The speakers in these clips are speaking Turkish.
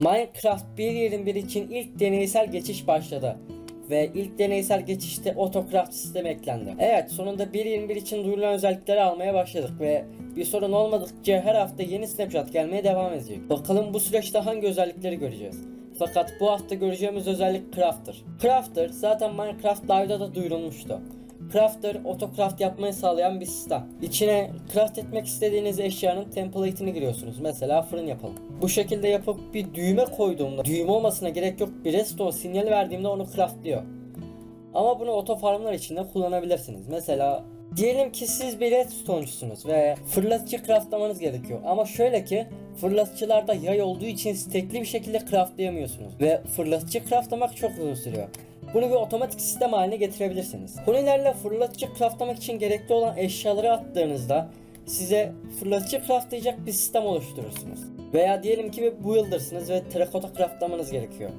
Minecraft 1.21 için ilk deneysel geçiş başladı. Ve ilk deneysel geçişte Autocraft sistemi eklendi. Evet sonunda 1.21 için duyurulan özellikleri almaya başladık ve bir sorun olmadıkça her hafta yeni snapshot gelmeye devam edecek. Bakalım bu süreçte hangi özellikleri göreceğiz. Fakat bu hafta göreceğimiz özellik Crafter. Crafter zaten Minecraft Live'da da duyurulmuştu. Crafter, autocraft yapmayı sağlayan bir sistem. İçine craft etmek istediğiniz eşyanın template'ini giriyorsunuz. Mesela fırın yapalım. Bu şekilde yapıp bir düğme koyduğumda, düğme olmasına gerek yok bir redstone sinyali verdiğimde onu craftlıyor. Ama bunu oto farmlar içinde kullanabilirsiniz. Mesela diyelim ki siz bir redstone'cusunuz ve fırlatıcı craftlamanız gerekiyor. Ama şöyle ki fırlatıcılarda yay olduğu için stekli bir şekilde craftlayamıyorsunuz. Ve fırlatıcı craftlamak çok uzun sürüyor. Bunu bir otomatik sistem haline getirebilirsiniz. Hunilerle fırlatıcı craftlamak için gerekli olan eşyaları attığınızda size fırlatıcı craftlayacak bir sistem oluşturursunuz. Veya diyelim ki bir builder'sınız ve terracotta craftlamanız gerekiyor.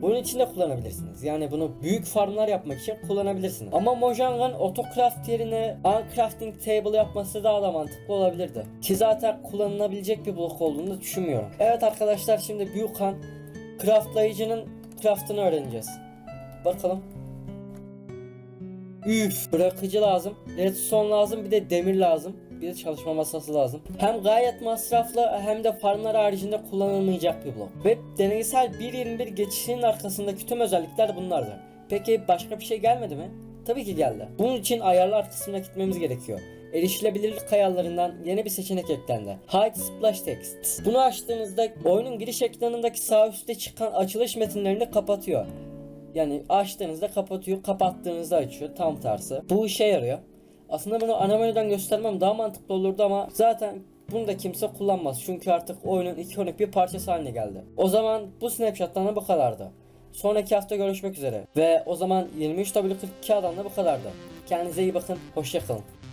Bunun için de kullanabilirsiniz. Yani bunu büyük farmlar yapmak için kullanabilirsiniz. Ama Mojang'ın autocraft yerine uncrafting table yapması daha da mantıklı olabilirdi. Ki zaten kullanılabilecek bir blok olduğunu düşünmüyorum. Evet arkadaşlar şimdi büyük han craftlayıcının craftını öğreneceğiz. Bakalım. Üf, bırakıcı lazım. Redstone lazım bir de demir lazım. Bir de çalışma masası lazım. Hem gayet masraflı hem de farmlar haricinde kullanılmayacak bir blok. Ve deneysel 1.21 geçişinin arkasındaki tüm özellikler bunlardı. Peki başka bir şey gelmedi mi? Tabii ki geldi. Bunun için ayarlar kısmına gitmemiz gerekiyor. Erişilebilirlik ayarlarından yeni bir seçenek eklendi. Hide Splash Text. Bunu açtığınızda oyunun giriş ekranındaki sağ üstte çıkan açılış metinlerini kapatıyor. Yani açtığınızda kapatıyor, kapattığınızda açıyor. Tam tersi. Bu işe yarıyor. Aslında bunu ana menüden göstermem daha mantıklı olurdu ama zaten bunu da kimse kullanmaz. Çünkü artık oyunun ikonik bir parçası haline geldi. O zaman bu snapshot'tan da bu kadardı. Sonraki hafta görüşmek üzere. Ve o zaman 23W42 adamla bu kadardı. Kendinize iyi bakın. Hoşçakalın.